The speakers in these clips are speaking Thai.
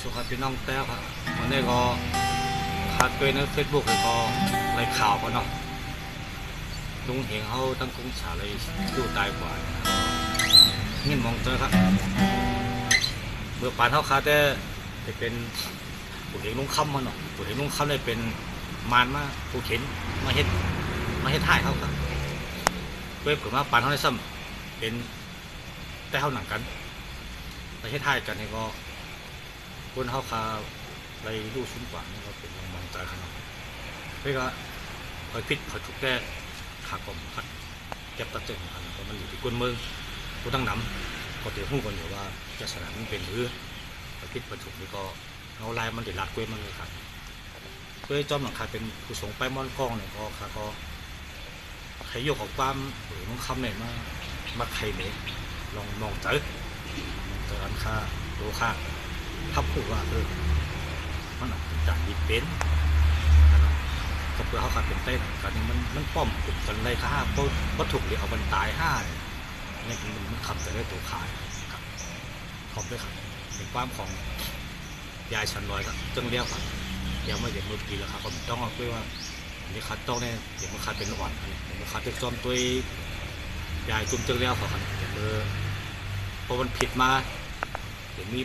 สุขพี่น้องแต้วครับวันนี้ก็ขาดด้วยในเฟซบุ๊กแล้วก็รายข่าวเขาเนาะลุงเห็นเขาตั้งกงฉาเลยดูตายกว่าเงินมองเจอครับเมื่อปานเขาคาแต่จะเป็นผู้เห็นลุงคำมาเนาะผู้เห็นลุงคำเลยเป็นมารมาผู้เข็นมาเฮ็ดมาเฮ็ดท่ายเขาครับเพื่อผมว่าปานเขาได้ซ้ำเป็นแต่เขาหนังกันไปเฮ็ดท่ายกันนี่ก็ คนเขาคาไปดูซุ้มกว่านี่ก็เป็นมองใจขนาดเพื่อคอยพิษคอยถูกแก้ขากลมพัดเก็บตัดเจงกันเพราะมันอยู่ที่ก้นเมืองกูตั้งนำก็เดี๋ยวหู้กันอยู่ว่าจะสนามมันเป็นหรือคอยพิษคอยถูกนี่ก็เอาลายมันเดือดรัดเว้ยมันเลยครับเพื่อจอมหลังคาเป็นผู้สงไปม่อนกล้องเนี่ยก็ค่ะก็ใครโยกของความหรือน้องคำเนี่ยมามาใครเนี่ยลองมองเจอเจออันค่าดูค่า ทับผูว่าเออมันจจะจากดีเป็นนะครับก็เพื่อเขาขาดเป็นเต้นการนี้มันมันป้อมกลุ่มกันเลยค่ะก็วัตถุเดียวเอามันตายห้าเนี่ยมันมันขับแต่ได้ตัวขายครับขอบด้วยครับเป็นความของยายชันลอยครับจึงเรียกครับเดี๋ยวมาเดี๋ยวมือปีแล้วครับผมต้องเอาด้วยว่าเดี๋ยวคัดต้องเนี่ยเดี๋ยวมันคัดเป็นอ่อนเดี๋ยวมันคัดจะจอมตัวยายจุ่มจึงเรียกเขาครับเดี๋ยวมือพอมันผิดมาเดี๋ยวมี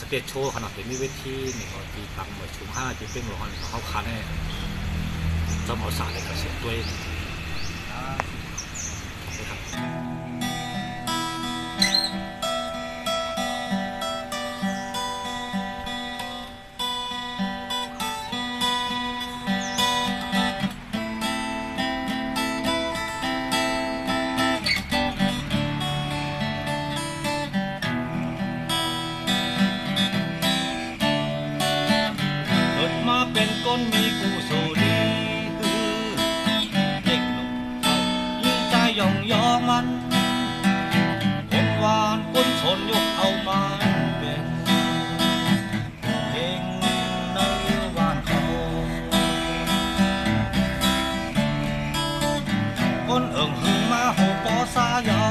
สเตจโชว์ขนาดเป็นมีเวทีนี่ก็ตีตังเหมือนชุมห้าจีเป็นหัวหันเขาคันแน่จอมเอาสารเลยกระเสียงด้วย มาเป็นคนมีกูโซลีฮือเด็กหนุ่มเขายิ่งใจยองยอมันคนหวานคนชนยกเอามาเป็นเพลงในวานเขาคนเอิงหึงมาโหปอสาเยา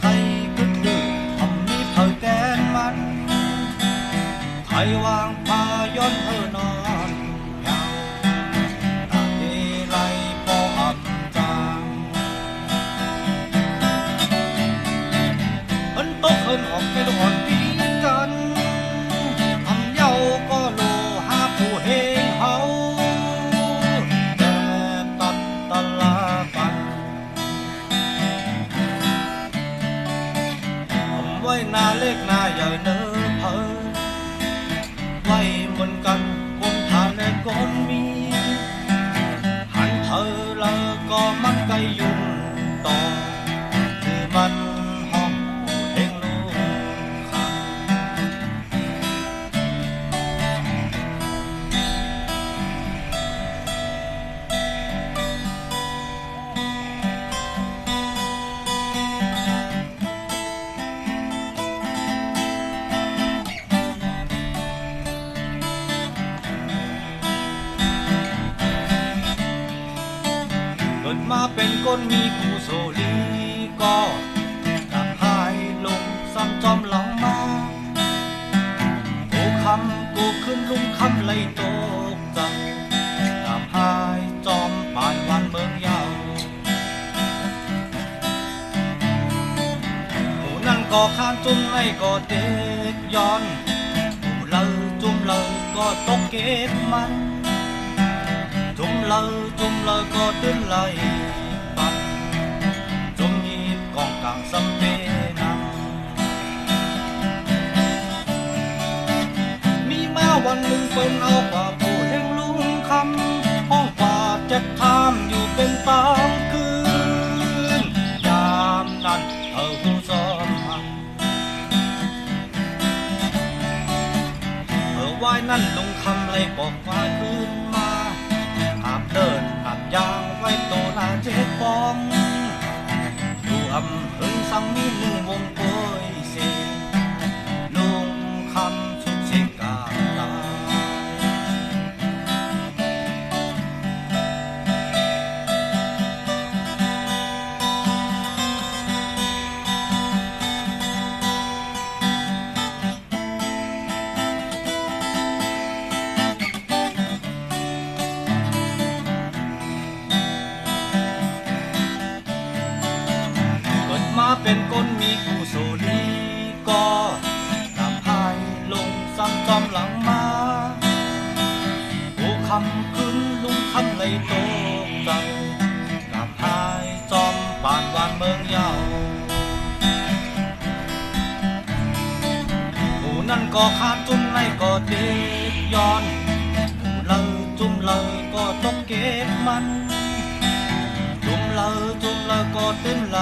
ใครก็ดื้อทำมีเผยแกนมันไทยวาง พา ทานและกนมีหั เป็นคนมีกูโซลีก็กลับหายลงซ้ำจอมหลังมากูคำกูขึ้นลุงคำไล่ตกจังกลับหายจอมป่านวันเมืองยาวกูนั่นก็ข้านจุ่มไอ้ก็เด็กย้อนกูเลยจุ่มเลยก็ตกเกตมัน chúng lơ chúng lơ có tiếng lời bắt เป็นเอากว่าผู้แห่งลุงคำห้องกว่าจะทำอยู่เป็นตามคืน ยามนั้นเธอคงซ้อมหักเออวายนั่นลุงคำเลยบอกว่าคืนมาหามเดินหามยางไว้โตนาเจ็ดปองดูอำเฮิงสังมีหนึ่งวงโกยาเป็นคนมีคู่โซลีก็ทำใบพายลงซ้ำจอมหลังมาโอ้คำขึ้นลุงคำเลยตกใจทำใบพายจอมปานวานเมืองยาวผู้นั่นก็ขาดจุ่มในก็เจ็บย้อนผู้เราจุ่มเราก็ตกเก็บมันจุ่มเราจุ่มเราก็เต็มไหล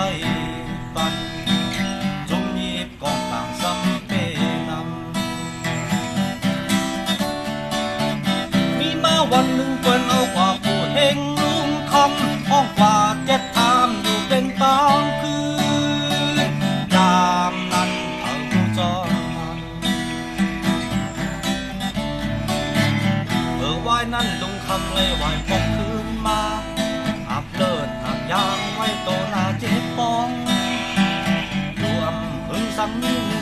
ยไหวปอกคืนมาอับเลิศหักยางไว้โตหน้าเจ็บปองรวมพึงสัญญ